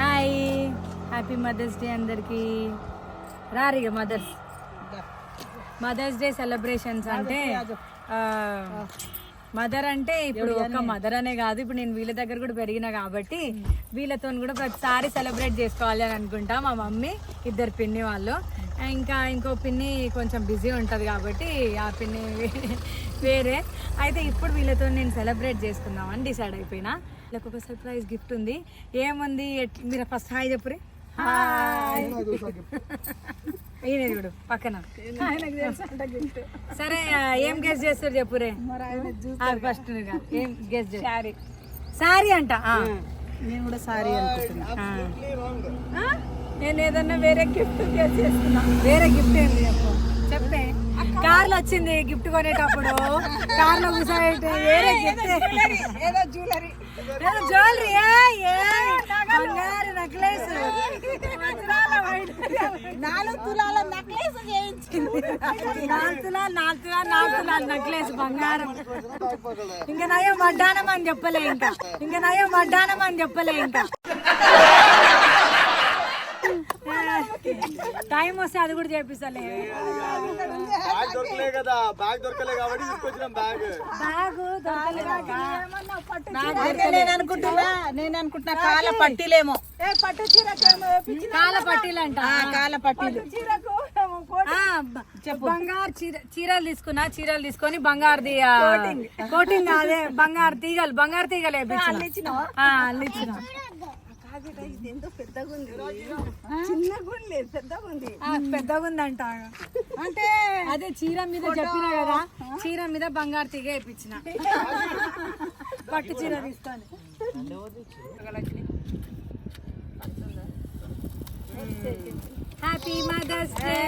Hi. Happy mother's day అందరికి. రారిగా mother's mother's day celebrations అంటే మదర్ అంటే ఇప్పుడు ఒక మదర్ అనే కాదు. ఇప్పుడు నేను వీళ్ళ దగ్గర కూడా పెరిగిన కాబట్టి వీళ్ళతో కూడా ప్రతిసారి సెలబ్రేట్ చేసుకోవాలి అని అనుకుంటా. మా మమ్మీ ఇద్దరు పిన్ని వాళ్ళు. ఇంకా ఇంకో పిన్ని కొంచెం బిజీ ఉంటుంది కాబట్టి ఆ పిన్ని వేరే. అయితే ఇప్పుడు వీళ్ళతో నేను సెలబ్రేట్ చేసుకుందామని డిసైడ్ అయిపోయినా. వీళ్ళకి ఒక సర్ప్రైజ్ గిఫ్ట్ ఉంది. ఏముంది? మీరు ఫస్ట్ హాయ్ చెప్పురి. హాయ్ ఈయన చూడు పక్కన. సరే ఏం గెస్ చేస్తారు చెప్పురే ఫస్ట్ ఏం గెస్ సారీ సారీ అంట. నేను కూడా సారీ అనుకుంటున్నా. నేను ఏదన్నా వేరే గిఫ్ట్ గెస్ చేస్తున్నా. వేరే గిఫ్ట్ ఏంటి చెప్పు. చెప్పే కార్లో వచ్చింది గిఫ్ట్ కొనేటప్పుడు. కార్లో కూర్చోబెట్టి వేరే గిఫ్ట్ ఏదో జ్యువెలరీ ఏదో జ్యువెలరీ బంగారు నెక్లెస్ నాలుగు తులాల నెక్లెస్ చేయించింది. నాలుగు తులాలు నాలుగు తులాలు నాలుగు తులాలు నెక్లెస్ బంగారం. ఇంకా నయం వడ్డానం అని చెప్పలే ఇంకా. ఇంకా నయం వడ్డానం అని చెప్పలే ఇంకా. టైం వస్తే అది కూడా చేపిస్తలే. బ్యాగ్ దొరకలే కదా బ్యాగ్ దొరకలే కాబట్టి తీసుకొచ్చినాం బ్యాగ్. బ్యాగ్ అయితే నేను అనుకుంటున్నా? నేను అనుకుంటున్నా కాల పట్టీలేమో. పట్టు కాల పట్టీలంట. ఆ, కాల పట్టీలు. బంగారు చీర చీరలు తీసుకున్నా చీరలు తీసుకొని బంగారుది ఆ, కోటింగ్. అదే బంగారు తీగలు బంగారు తీగలు వేపించిన. ఎంతో పెద్దగా ఉంది చిన్నగా ఉంది పెద్దగా ఉంది ఆ, పెద్దగా ఉందంట అంటే అదే చీర మీద చెప్పిన కదా చీర మీద బంగారు తీగ వేయించిన పట్టు చీర తీసుకొని హ్యాపీ మదర్స్ డే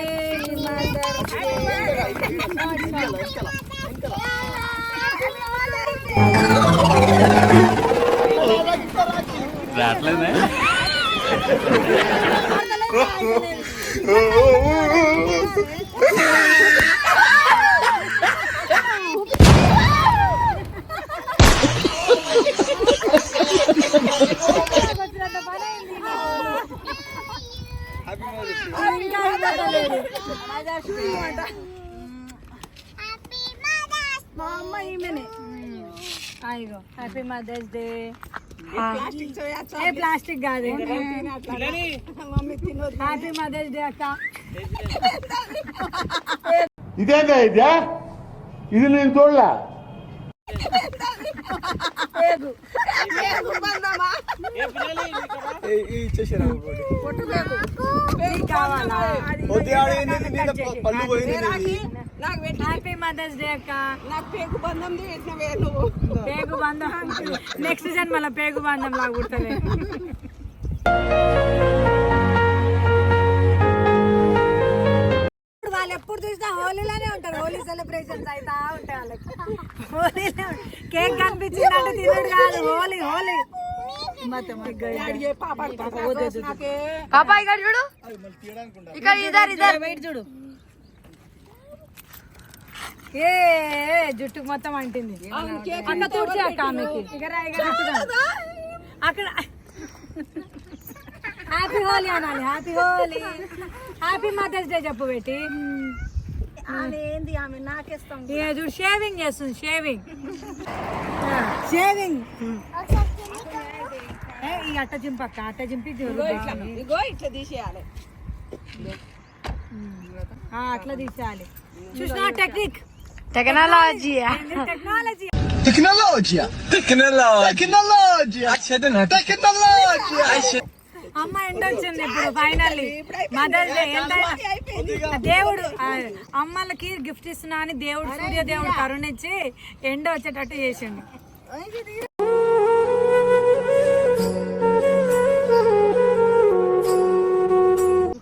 రావట్లేదే ఇంకా ఇవ్వలేదు. మా అమ్మ ఈమెనే అయ్యో హ్యాపీ మదర్స్ డే ప్లాస్టిక్ చేయొచ్చా? ఏ ప్లాస్టిక్ కాదు. హ్యాపీ మదర్స్ డే అక్క. ఇదేందా ఇదే? ఇది నేను చూడలే? ఇచ్చేసారు. నీకు పెట్టి హ్యాపీ మదర్స్ డే అక్క. నాకు పేగు బంధం చేసినవే నువ్వు. పేగు బంధం నెక్స్ట్ సీజన్ మళ్ళీ పేగు బంధం లాగా కుడతలే వాళ్ళు ఎప్పుడు చూసినా హోలీలోనే ఉంటారు. హోలీ సెలబ్రేషన్స్ అవుతా ఉంటాయి వాళ్ళకి. హోలీలో కేక్ కనిపించిందంటే తినడు కాదు. హోలీ హోలీ. చూడు. ఇక్కడ ఇద్దరు ఇద్దరు. వెయిట్ చూడు. ఏ ఏ, జుట్టు మొత్తం అంటింది. అక్క తూర్చి అక్క ఆమెకి. అక్కడ హ్యాపీ హోలీ అనాలి happy Holi. Happy mother's day చెప్పు పెట్టి. ఆమె ఏంది? ఆమె నాకేస్తాం ఏ చూడు షేవింగ్ చేస్తుంది షేవింగ్. షేవింగ్. ఏ ఈ అట్ట చింపక్క అట్ట చింపి చూడు ఇగో ఇట్లా తీసేయాలి. ఆ, అట్లా తీసేయాలి. చూసిన టెక్నిక్? టెక్నాలజీ! అమ్మ ఎండ వచ్చింది ఇప్పుడు ఫైనల్లీ మదర్స్ డే దేవుడు అమ్మలకి గిఫ్ట్ ఇస్తున్నా అని దేవుడు సూర్య దేవుడు కరుణించి ఎండ వచ్చేటట్టు చేసిండు.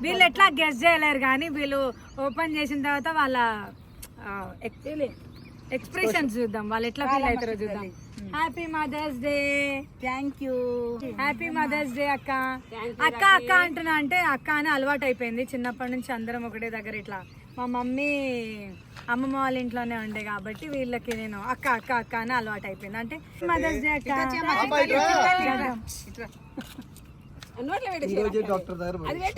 వీళ్ళు ఎట్లా గెస్ట్ చేయలేరు కానీ వీళ్ళు ఓపెన్ చేసిన తర్వాత వాళ్ళ ఎక్స్ప్రెషన్స్ చూద్దాం. వాళ్ళు ఎట్లా ఫీల్ అవుతారో చూద్దాం. Happy mother's day thank you happy mother's day అక్క. అక్క అక్క అంటున్నా అంటే అక్క అని అలవాటు అయిపోయింది. చిన్నప్పటి నుంచి అందరం ఒకటే దగ్గర ఇట్లా. మా మమ్మీ అమ్మమ్మ వాళ్ళ ఇంట్లోనే ఉండే కాబట్టి వీళ్ళకి నేను అక్క అక్క అక్క అని అలవాటు అయిపోయింది. అంటే మదర్స్ డే అక్క. డాక్టర్ దగ్గర? అదే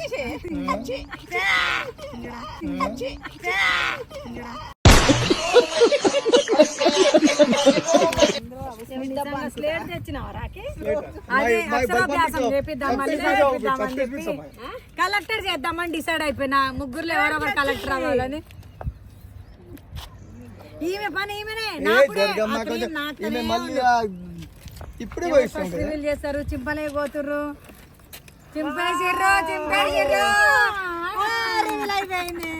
కలెక్టర్ చేద్దామని డిసైడ్ అయిపోయినా. ముగ్గురులో ఎవరెవరు కలెక్టర్ అవ్వాలని. ఈమె పని ఈమెనే. ఇప్పుడే రివీల్ చేస్తారు. చింపలే పోతుర్రు. చింపేసిర్రు చింపేసిర్రు రివీల్ అయిపోయింది.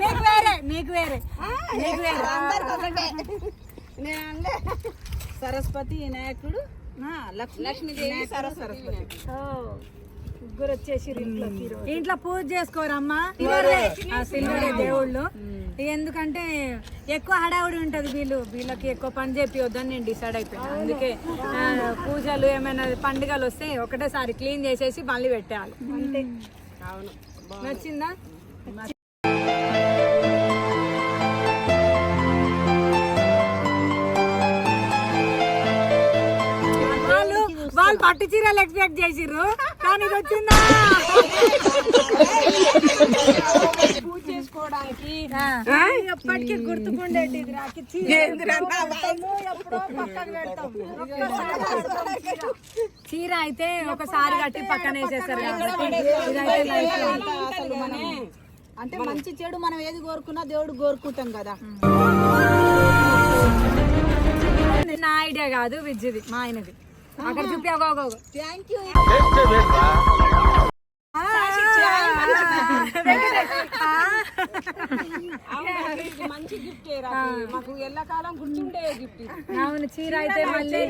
నీకు వేరే నీకు వేరే. నీకు వేరే. సరస్వతి వినాయకుడు ఆ, లక్ష్మి లక్ష్మీదేవి సరస్వతి ఓ, ముగ్గురు వచ్చేసి ఇంట్లో పూజ చేసుకోరమ్మా. సిల్వరే ఆ, సిల్వరే దేవుళ్ళు. ఎందుకంటే ఎక్కువ హడావుడి ఉంటది వీళ్ళు. వీళ్ళకి ఎక్కువ పని చెప్పివద్దని నేను డిసైడ్ అయిపోయాను. అందుకే పూజలు ఏమైనా పండుగలు వస్తే ఒకటేసారి క్లీన్ చేసేసి మళ్ళీ పెట్టేయాలి. అంతే. అవును. నచ్చిందా. పట్టు చీరలు ఎక్స్పెక్ట్ చేసిర్రు. కానీ ఇది వచ్చిందా? పూజ చేసుకోవడానికి ఎప్పటికీ గుర్తుకుండేది ఇది రాకి చీర పెడతాము, ఎప్పుడో పక్కన పెడతాం. చీర అయితే ఒకసారి కట్టి పక్కన వేసేస్తారు కాబట్టి ఇదైతే. అసలు అంటే మంచి చెడు మనం ఏది కోరుకున్నా దేవుడు కోరుకుంటాం కదా. నా ఐడియా కాదు విజ్జిది మా ఆయనది. అక్కడ చూపి. థ్యాంక్ యూ ఆ, మంచి గిఫ్ట్ మాకు ఎల్లకాలం గుర్తుండే గిఫ్ట్ అవును చీర అయితే మళ్ళీ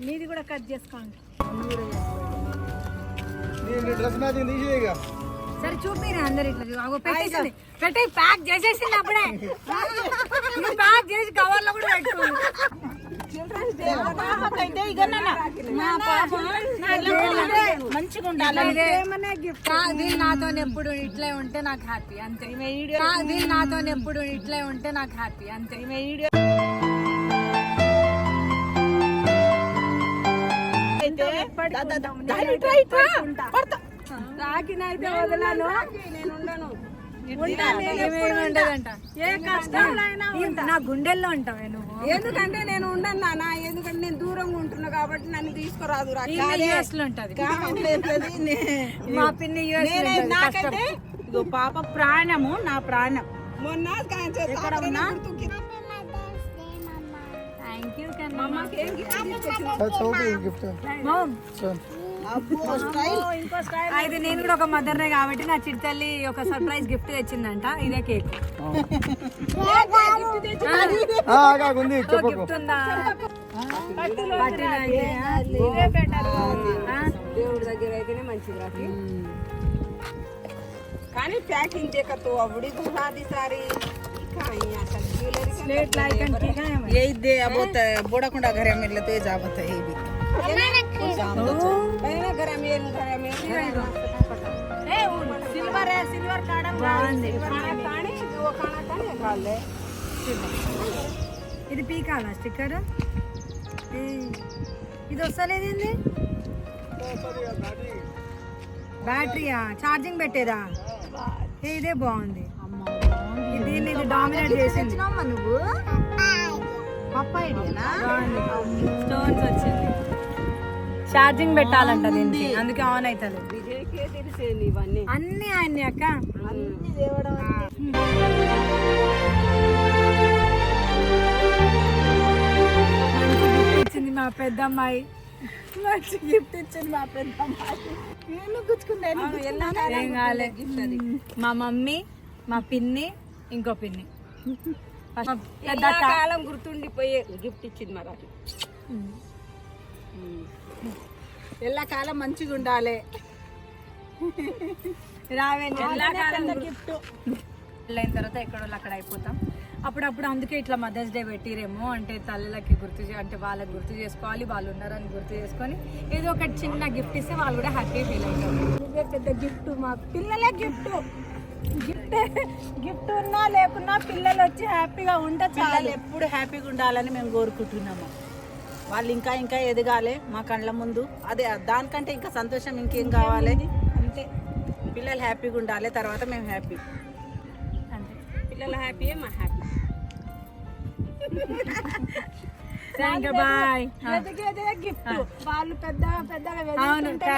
నీది కూడా కట్ చేసుకోండి. నీ నీ డ్రెస్ మ్యాచింగ్ తీసేయగా సరే చూపిరా అందరు ఇట్లా పెట్టేసింది. పెట్టి ప్యాక్ చేసేసింది అప్పుడే. ప్యాక్ చేసి కవర్లో కూడా పాప మంచిగా ఉండాలి. వీళ్ళు నాతో ఎప్పుడు ఇట్లే ఉంటే నాకు హ్యాపీ అంతే. వీళ్ళు నాతో ఎప్పుడు ఇట్లే ఉంటే నాకు హ్యాపీ అంతే. ఉంటాను ఉండదంట? ఏ కష్టంలో నా గుండెల్లో ఉంటావే నువ్వు. ఎందుకంటే నేను ఉండను నాన్న. ఎందుకంటే నేను దూరంగా ఉంటున్నా కాబట్టి నన్ను తీసుకురాదు మా పిన్ని నాకైతే పాప ప్రాణము నా ప్రాణం. మొన్న థ్యాంక్ యూ చౌకి గిఫ్ట్ ఇంకో స్టైల్ అయితే నేను కూడా ఒక మదర్నే కాబట్టి నా చిట్టల్లి ఒక సర్ప్రైజ్ గిఫ్ట్ తెచ్చిందంట ఇదే కేక్ ఉంది చెప్పకు గిఫ్ట్ ఉందా బట్టలు అయితే, ఆ? దేవుడి దగ్గర అయితేనే మంచిది రాకి కానీ ప్యాకింగ్ చేయకతో అప్పుడు దుహాది సారి प्लेट लाइकन की है हमें। यही दे अब होता है बोड़ा कुंडा घर में लेते जावत है ये भी पहले घर में సిల్వర్ సిల్వర్ ఇది పీకాలా స్టిక్కర్. ఇది వస్తలేదండి బ్యాటరీయా? ఛార్జింగ్ పెట్టేదా? ఇదే బాగుంది. దీన్ని ఇది డామినేట్ చేసి నువ్వు? పప్పాయి స్టోన్స్ వచ్చింది. ఛార్జింగ్ పెట్టాలంట దీనికి. అందుకే ఆన్ అవుతుంది. అన్ని. అక్క. అన్ని గిఫ్ట్ ఇచ్చింది మా పెద్దమ్మాయి. మంచి గిఫ్ట్ ఇచ్చింది మా పెద్ద నేను గుచ్చుకున్నాను ఏం కాలే. మా మమ్మీ మా పిన్ని ఇంకో పిన్ని. అక్క. కాలం గుర్తుండిపోయే గిఫ్ట్ ఇచ్చింది మరి ఎల్లకాలం మంచిగా ఉండాలి రావే ఎల్లాకాలం గిఫ్ట్. అయిన తర్వాత ఎక్కడో అక్కడ అయిపోతాం. అప్పుడప్పుడు అందుకే ఇట్లా మదర్స్ డే పెట్టిరేమో అంటే తల్లులకి గుర్తు అంటే వాళ్ళకి గుర్తు చేసుకోవాలి వాళ్ళు ఉన్నారని గుర్తు చేసుకొని ఏదో ఒక చిన్న గిఫ్ట్ ఇస్తే వాళ్ళు కూడా హ్యాపీ ఫీల్ అవుతారు. ఇదే పెద్ద గిఫ్ట్ మా పిల్లలే గిఫ్ట్ గిఫ్ట్ గిఫ్ట్ ఉన్నా లేకున్నా పిల్లలు వచ్చి హ్యాపీగా ఉంటే పిల్లలు ఎప్పుడు హ్యాపీగా ఉండాలని మేము కోరుకుంటున్నాము. వాళ్ళు ఇంకా ఇంకా ఎదగాలి మా కళ్ళ ముందు. అదే దానికంటే ఇంకా సంతోషం ఇంకేం కావాలి? అంతే. పిల్లలు హ్యాపీగా ఉండాలి తర్వాత మేము హ్యాపీ. అంతే. పిల్లల హ్యాపీయే మా హ్యాపీ. వాళ్ళు పెద్ద పెద్దగా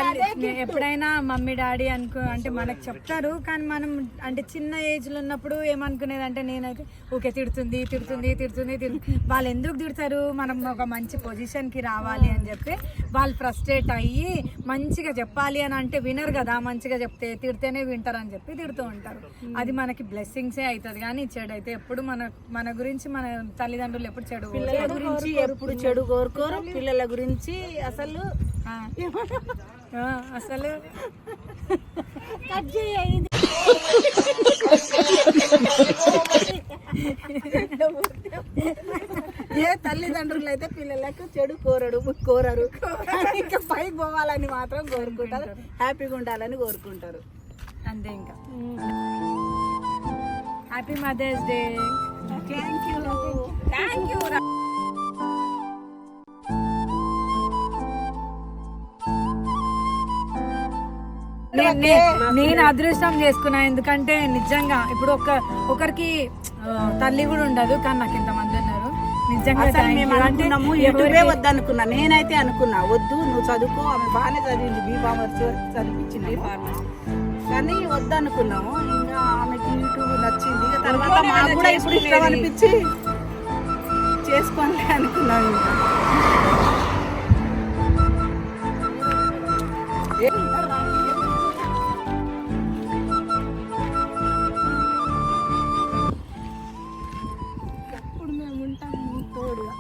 అదే gift. ఎప్పుడైనా మమ్మీ డాడీ అనుకో అంటే మనకు చెప్తారు కానీ మనం అంటే చిన్న ఏజ్లో ఉన్నప్పుడు ఏమనుకునేది అంటే నేనైతే ఓకే తిడుతుంది తిడుతుంది తిడుతుంది తిడుతుంది వాళ్ళు ఎందుకు తిడతారు? మనం ఒక మంచి పొజిషన్కి రావాలి అని చెప్పి వాళ్ళు ఫ్రస్ట్రేట్ అయ్యి మంచిగా చెప్పాలి అని అంటే వినరు కదా మంచిగా చెప్తే తిడితేనే వింటారు అని చెప్పి తిడుతూ ఉంటారు. అది మనకి బ్లెస్సింగ్సే అవుతుంది కానీ చెడు అయితే ఎప్పుడు మన మన గురించి మన తల్లిదండ్రులు ఎప్పుడు చెడు పిల్లల గురించి ఎప్పుడు చెడు కోరుకోరు పిల్లల గురించి అసలు అసలు. కట్ ఏ తల్లిదండ్రులు అయితే పిల్లలకు చెడు కోరడు కోరరు. ఇంకా పైకి పోవాలని మాత్రం కోరుకుంటారు. హ్యాపీగా ఉండాలని కోరుకుంటారు. అంతే ఇంకా. Happy mother's day. Thank you thank you నేను అదృష్టం చేసుకున్నా ఎందుకంటే నిజంగా ఇప్పుడు ఒక ఒకరికి తల్లి కూడా ఉండదు కానీ నాకు ఇంతమంది ఉన్నారు. నిజంగా అనుకున్నాము యూట్యూబే వద్దనుకున్నా. నేనైతే అనుకున్నా వద్దు నువ్వు చదువుకో ఆమె బాగానే చదివింది బీ ఫార్మసీ వరకు చదివించింది కానీ వద్దనుకున్నాము ఇంకా ఆమెకి యూట్యూబ్ నచ్చింది తర్వాత మాకు కూడా ఇప్పుడు ఇష్టం అనిపించి చేసుకోండి అనుకున్నాం ఇంకా ఇప్పుడు మేము ఉంటాం తోడుగా.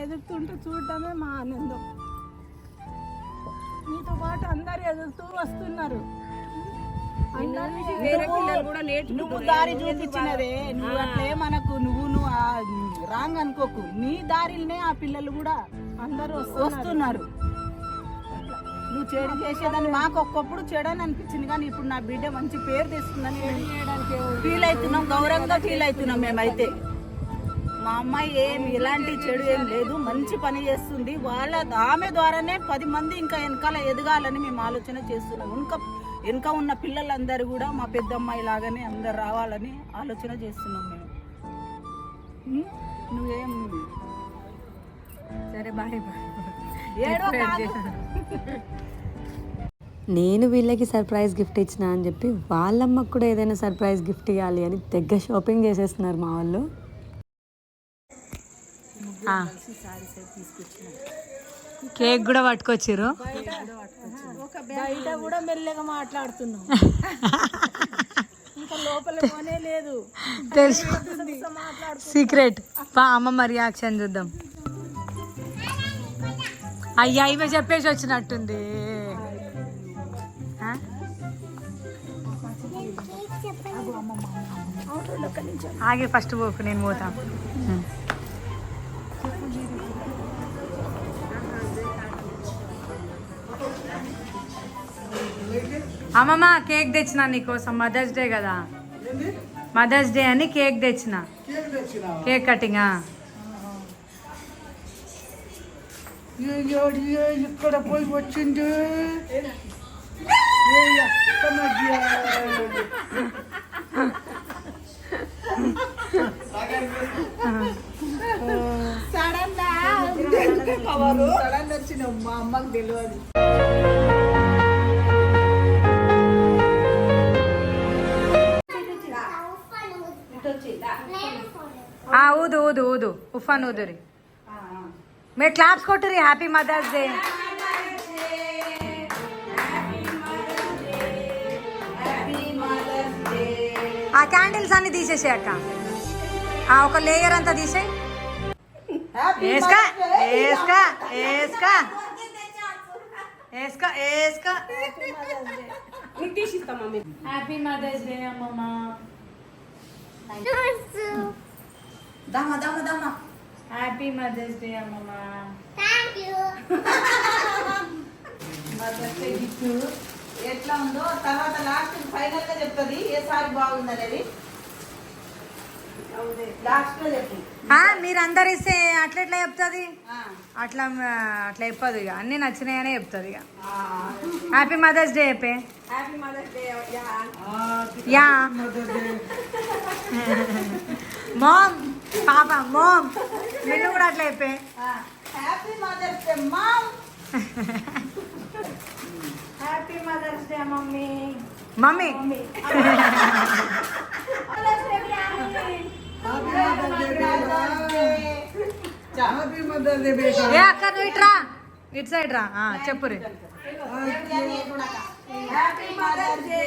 ఎదుగుతుంటే చూడటమే మా ఆనందం. నీతో పాటు అందరు ఎదుగుతూ వస్తున్నారు. నువ్వు దారి చూపించినదే నువ్వు అట్లే రాంగ్ అనుకోకు. నీ దారిలోనే ఆ పిల్లలు కూడా అందరూ వస్తున్నారు. నువ్వు చెడు చేసేదని మాకు ఒక్కప్పుడు చెడు అని అనిపించింది కానీ ఇప్పుడు నా బిడ్డ మంచి పేరు తెస్తుందని ఫీల్ అవుతున్నాం గౌరవంగా ఫీల్ అవుతున్నాం మేమైతే. మా అమ్మాయి ఏం ఎలాంటి చెడు ఏం లేదు మంచి పని చేస్తుంది. వాళ్ళ ఆమె ద్వారానే పది మంది ఇంకా వెనకాల ఎదగాలని మేము ఆలోచన చేస్తున్నాం. ఇంకా వెనక ఉన్న పిల్లలందరూ కూడా మా పెద్దమ్మాయి లాగానే అందరు రావాలని ఆలోచన చేస్తున్నాం మేము. సరే బాయ్ బాయ్. నేను వీళ్ళకి సర్ప్రైజ్ గిఫ్ట్ ఇచ్చిన అని చెప్పి వాళ్ళమ్మకు కూడా ఏదైనా సర్ప్రైజ్ గిఫ్ట్ ఇవ్వాలి అని తెగ్గ షాపింగ్ చేసేస్తున్నారు మా వాళ్ళు. కేక్ కూడా బయట కూడా మెల్లగా మాట్లాడుతున్నాం ఇంకా లోపల పోనే లేదు తెలుసు. సీక్రెట్. పా అమ్మమ్మ రియాక్షన్ చూద్దాం. అయ్యా ఇవే చెప్పేసి వచ్చినట్టుంది? ఆగే ఫస్ట్ పోకు నేను పోతా. అమ్మమ్మ కేక్ తెచ్చిన నీకోసం మదర్స్ డే కదా. మదర్స్ డే అని కేక్ తెచ్చిన. Cake cutting. ఇక్కడ పోయి వచ్చింది. మధ్య. సడన్ వచ్చిన మా అమ్మకి తెలియదు. ఊదురి మీరు క్లాప్స్ కొట్టురి హ్యాపీ మదర్స్ డే ఆ క్యాండిల్స్ అన్ని తీసేసే అక్క ఆ ఒక లేయర్ అంతా తీసేయి హ్యాపీ మదర్స్ డే అమ్మమ్మ దమ్మ దమ్మ దమ్మ హ్యాపీ మదర్స్ డే అమ్మమ్మ. మదర్స్ డే గిఫ్ట్ ఎట్లా ఉందో తర్వాత లాస్ట్ ఫైనల్గా చెప్తుంది ఏ సారి బాగుంది అనేది. లాస్ట్లో చెప్పు. ఇస్తే అట్లా ఎట్లా చెప్తుంది? ఆ. అట్లా అట్లా చెప్పదు ఇక. అన్ని నచ్చినాయనే చెప్తుంది ఇక. హ్యాపీ మదర్స్ డే చెప్పే happy mother's day yeah. Mom పాప మోమ్ నిన్ను కూడా అట్లా చెప్పే. Happy mother's day mom happy mother's day mummy mummy happy mother day బేటా ఏ అక్క నువ్వు ఇట్రా. ఇటు సైడ్ రా. చెప్పు రే. హ్యాపీ మదర్స్ డే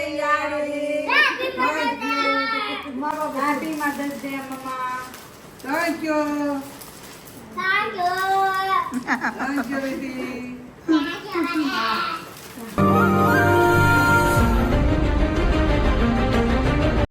హ్యాపీ మదర్స్ డే అమ్మమ్మ. Thank you. Thank you. Thank you, baby. Thank you.